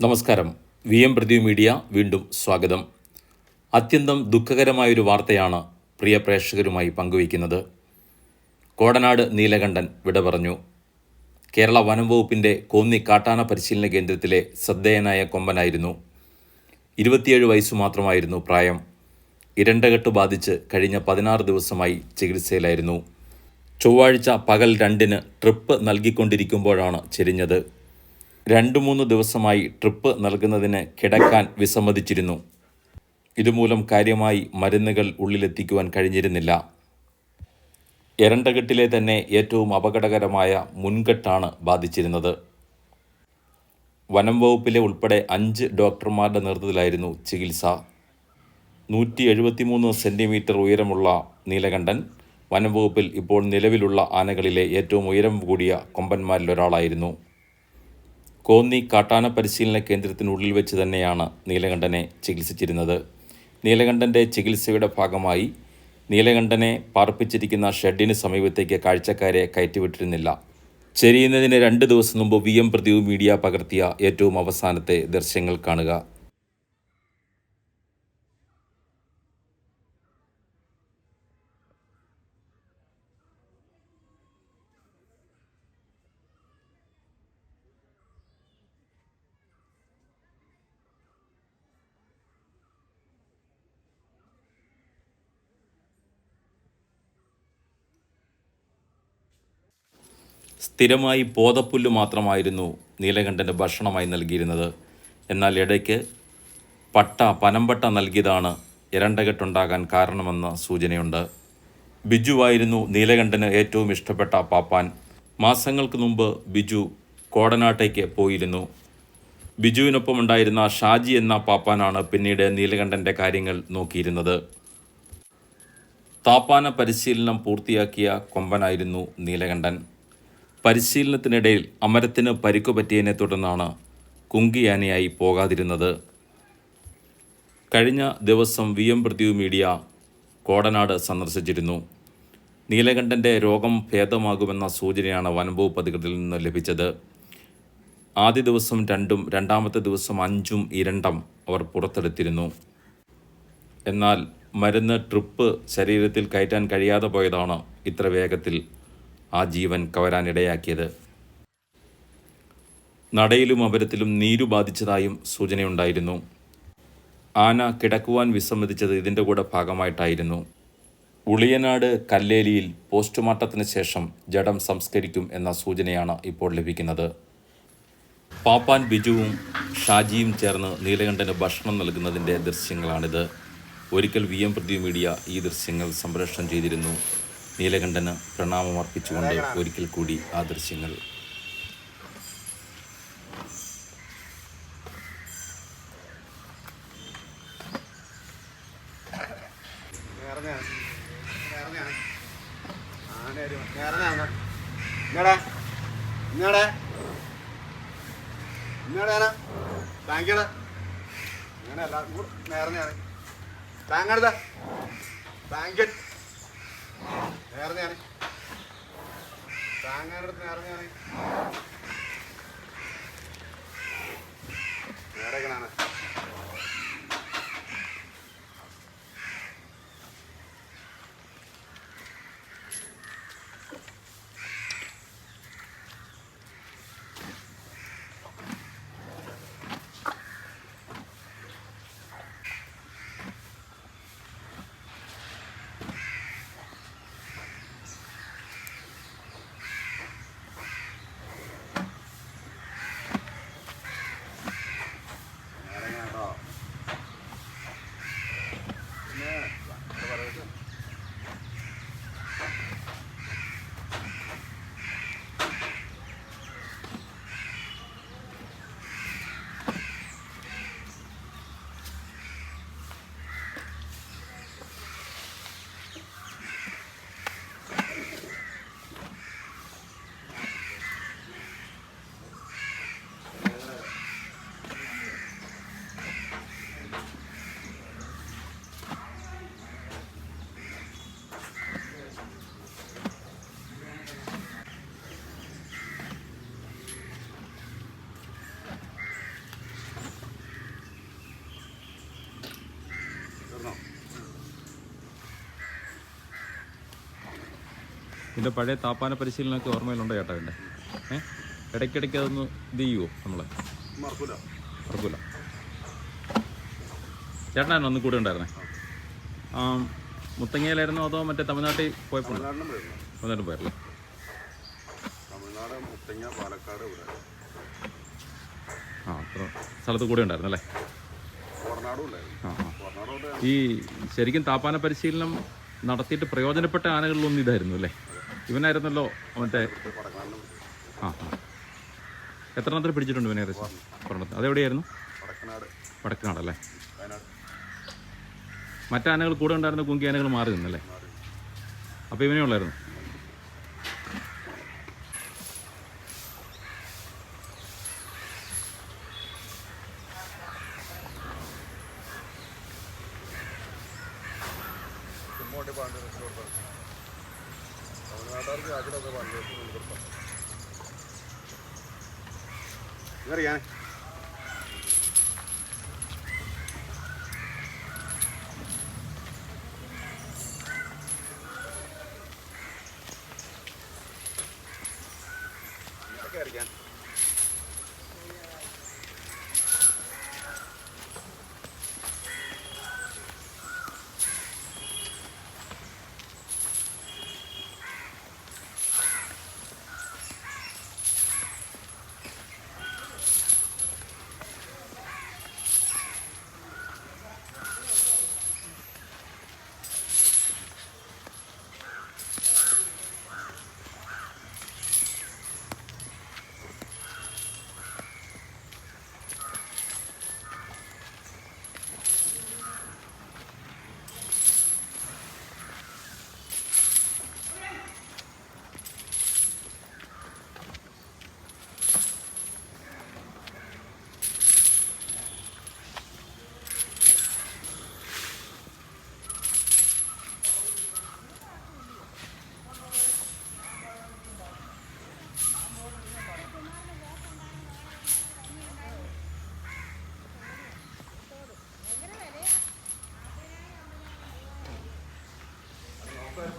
നമസ്കാരം. V M Pradeep media വീണ്ടും സ്വാഗതം. അത്യന്തം ദുഃഖകരമായൊരു വാർത്തയാണ് പ്രിയ പ്രേക്ഷകരുമായി പങ്കുവയ്ക്കുന്നത്. കോടനാട് നീലകണ്ഠൻ വിട പറഞ്ഞു. കേരള വനം വകുപ്പിന്റെ കോന്നി കാട്ടാന പരിശീലന കേന്ദ്രത്തിലെ ശ്രദ്ധേയനായ കൊമ്പനായിരുന്നു. ഇരുപത്തിയേഴ് വയസ്സു മാത്രമായിരുന്നു പ്രായം. ഇരണ്ടകെട്ട് ബാധിച്ച് കഴിഞ്ഞ പതിനാറ് ദിവസമായി ചികിത്സയിലായിരുന്നു. ചൊവ്വാഴ്ച പകൽ രണ്ടിന് ട്രിപ്പ് നൽകിക്കൊണ്ടിരിക്കുമ്പോഴാണ് ചെരിഞ്ഞത്. രണ്ടു മൂന്ന് ദിവസമായി ട്രിപ്പ് നൽകുന്നതിന് കിടക്കാൻ വിസമ്മതിച്ചിരുന്നു. ഇതുമൂലം കാര്യമായി മരുന്നുകൾ ഉള്ളിലെത്തിക്കുവാൻ കഴിഞ്ഞിരുന്നില്ല. എരണ്ടകെട്ടിലെ തന്നെ ഏറ്റവും അപകടകരമായ മുൻകെട്ടാണ് ബാധിച്ചിരുന്നത്. വനം വകുപ്പിലെ ഉൾപ്പെടെ അഞ്ച് ഡോക്ടർമാരുടെ നേതൃത്വത്തിലായിരുന്നു ചികിത്സ. നൂറ്റി എഴുപത്തിമൂന്ന് സെന്റിമീറ്റർ ഉയരമുള്ള നീലകണ്ഠൻ വനം വകുപ്പിൽ ഇപ്പോൾ നിലവിലുള്ള ആനകളിലെ ഏറ്റവും ഉയരം കൂടിയ കൊമ്പന്മാരിലൊരാളായിരുന്നു. കോന്നി കാട്ടാന പരിശീലന കേന്ദ്രത്തിനുള്ളിൽ വെച്ച് തന്നെയാണ് നീലകണ്ഠനെ ചികിത്സിച്ചിരുന്നത്. നീലകണ്ഠന്റെ ചികിത്സയുടെ ഭാഗമായി നീലകണ്ഠനെ പാർപ്പിച്ചിരിക്കുന്ന ഷെഡിന് സമീപത്തേക്ക് കാഴ്ചക്കാരെ കയറ്റിവിട്ടിരുന്നില്ല. ചെരിയുന്നതിന് രണ്ട് ദിവസം മുമ്പ് വി എം മീഡിയ പകർത്തിയ ഏറ്റവും അവസാനത്തെ ദൃശ്യങ്ങൾ കാണുക. സ്ഥിരമായി പോതപ്പുല്ല് മാത്രമായിരുന്നു നീലകണ്ഠന് ഭക്ഷണമായി നൽകിയിരുന്നത്. എന്നാൽ ഇടയ്ക്ക് പട്ട പനമ്പട്ട നൽകിയതാണ് ഇരണ്ടകെട്ടുണ്ടാകാൻ കാരണമെന്ന സൂചനയുണ്ട്. ബിജുവായിരുന്നു നീലകണ്ഠന് ഏറ്റവും ഇഷ്ടപ്പെട്ട പാപ്പാൻ. മാസങ്ങൾക്ക് മുമ്പ് ബിജു കോടനാട്ടേക്ക് പോയിരുന്നു. ബിജുവിനൊപ്പം ഉണ്ടായിരുന്ന ഷാജി എന്ന പാപ്പാനാണ് പിന്നീട് നീലകണ്ഠന്റെ കാര്യങ്ങൾ നോക്കിയിരുന്നത്. താപ്പാന പരിശീലനം പൂർത്തിയാക്കിയ കൊമ്പനായിരുന്നു നീലകണ്ഠൻ. പരിശീലനത്തിനിടയിൽ അമരത്തിന് പരിക്കു പറ്റിയതിനെ തുടർന്നാണ് കുങ്കിയാനയായി പോകാതിരുന്നത്. കഴിഞ്ഞ ദിവസം V M Pradeep media Kodanad സന്ദർശിച്ചിരുന്നു. നീലകണ്ഠന്റെ രോഗം ഭേദമാകുമെന്ന സൂചനയാണ് വനംവകുപ്പ് അധികൃതരിൽ നിന്ന് ലഭിച്ചത്. ആദ്യ ദിവസം രണ്ടും രണ്ടാമത്തെ ദിവസം അഞ്ചും ഇരണ്ടം അവർ പുറത്തെടുത്തിരുന്നു. എന്നാൽ മരുന്ന് ട്രിപ്പ് ശരീരത്തിൽ കയറ്റാൻ കഴിയാതെ പോയതാണ് ഇത്ര വേഗത്തിൽ ആ ജീവൻ കവരാനിടയാക്കിയത് നടയിലും അപരത്തിലും നീരു ബാധിച്ചതായും സൂചനയുണ്ടായിരുന്നു. ആന കിടക്കുവാൻ വിസമ്മതിച്ചത് ഇതിന്റെ കൂടെ ഭാഗമായിട്ടായിരുന്നു. ഉളിയനാട് കല്ലേലിയിൽ പോസ്റ്റ്മോർട്ടത്തിന് ശേഷം ജഡം സംസ്കരിക്കും എന്ന സൂചനയാണ് ഇപ്പോൾ ലഭിക്കുന്നത്. പാപ്പാൻ ബിജുവും ഷാജിയും ചേർന്ന് നീലകണ്ഠന് ഭക്ഷണം നൽകുന്നതിന്റെ ദൃശ്യങ്ങളാണിത്. ഒരിക്കൽ വി എം പ്രതി മീഡിയ ഈ ദൃശ്യങ്ങൾ സംപ്രേഷണം ചെയ്തിരുന്നു. നീലകണ്ഠന് പ്രണാമം അർപ്പിച്ചുകൊണ്ട് ഒരിക്കൽ കൂടി ആ ദൃശ്യങ്ങൾ താങ്ക്. ആന ഒരു നേർന്നയാണ്. താങ്ക് ഇങ്ങടെ. നേർന്നയാണ്. താങ്ങാനടുത്ത്. നേർന്നയാണ്. ഇതിന്റെ പഴയ താപ്പാന പരിശീലനമൊക്കെ ഓർമ്മയിലുണ്ടോ ചേട്ടാ എന്റെ ഏഹ് ഇടയ്ക്കിടയ്ക്ക് അതൊന്ന് ഇത് ചെയ്യുമോ നമ്മൾ മറക്കൂല ചേട്ടനാ ഒന്ന് കൂടെ ഉണ്ടായിരുന്നേ? ആ മുത്തങ്ങയിലായിരുന്നോ അതോ മറ്റേ തമിഴ്നാട്ടിൽ പോയപ്പോൾ തമിഴ്നാട് തമിഴ്നാട്ടിൽ പോയല്ലേ? തമിഴ്നാട് മുത്തങ്ങ പാലക്കാട് ആ അത്ര സ്ഥലത്ത് കൂടെ ഉണ്ടായിരുന്നു അല്ലേ? ഈ ശരിക്കും താപ്പാന പരിശീലനം നടത്തിയിട്ട് പ്രയോജനപ്പെട്ട ആനകളിലൊന്നും ഇതായിരുന്നു അല്ലേ? ഇവനായിരുന്നല്ലോ മറ്റേ ആ ആ. എത്ര എണ്ണത്തിൽ പിടിച്ചിട്ടുണ്ട് ഇവനെ പറഞ്ഞത് ഒരെണ്ണത്തിൽ അതെവിടെയായിരുന്നു? വടക്കനാട്. വടക്കനാടല്ലേ? മറ്റാനകൾ മറ്റേ കൂടെ ഉണ്ടായിരുന്ന കുങ്കി ആനകൾ മാറി നിന്നല്ലേ? അപ്പോൾ ഇവനേ ഉള്ളായിരുന്നു? Ver yani.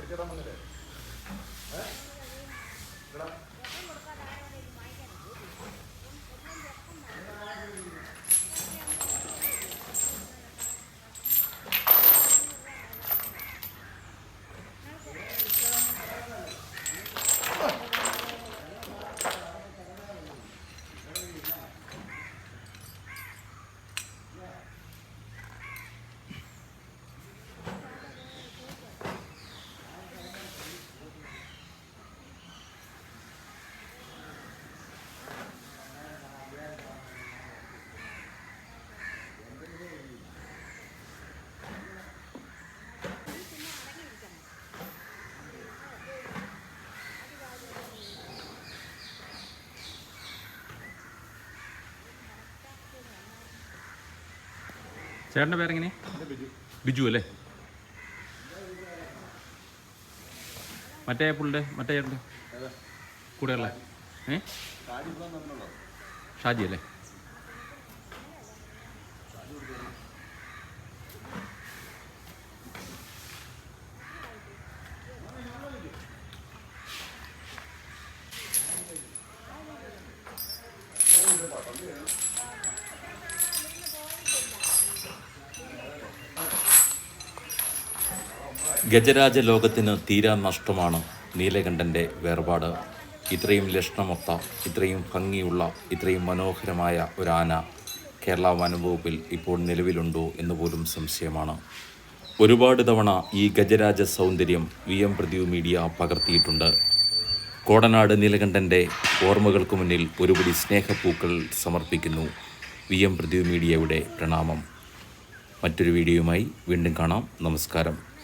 പിടിച്ചിടാൻ വന്നില്ലേ ചേട്ടന്റെ പേരെങ്ങനെ ബിജു അല്ലേ? മറ്റേ പുള്ളിയുടെ മറ്റേ ചേട്ടന്റെ? കൂടെയുള്ള. ഏ? ഷാജി അല്ലേ? ഗജരാജ ലോകത്തിന് തീരാ നഷ്ടമാണ് നീലകണ്ഠന്റെ വേർപാട്. ഇത്രയും ലക്ഷണമൊത്ത ഇത്രയും ഭംഗിയുള്ള ഇത്രയും മനോഹരമായ ഒരാന കേരള വനംവകുപ്പിൽ ഇപ്പോൾ നിലവിലുണ്ടോ എന്ന് പോലും സംശയമാണ്. ഒരുപാട് തവണ ഈ ഗജരാജ സൗന്ദര്യം V M Pradeep media Kodanad. Kodanad നീലകണ്ഠന്റെ ഓർമ്മകൾക്ക് മുന്നിൽ ഒരുപടി സ്നേഹപ്പൂക്കൾ സമർപ്പിക്കുന്നു വി എം പ്രദീപ് മീഡിയയുടെ പ്രണാമം. മറ്റൊരു വീഡിയോയുമായി വീണ്ടും കാണാം. നമസ്കാരം.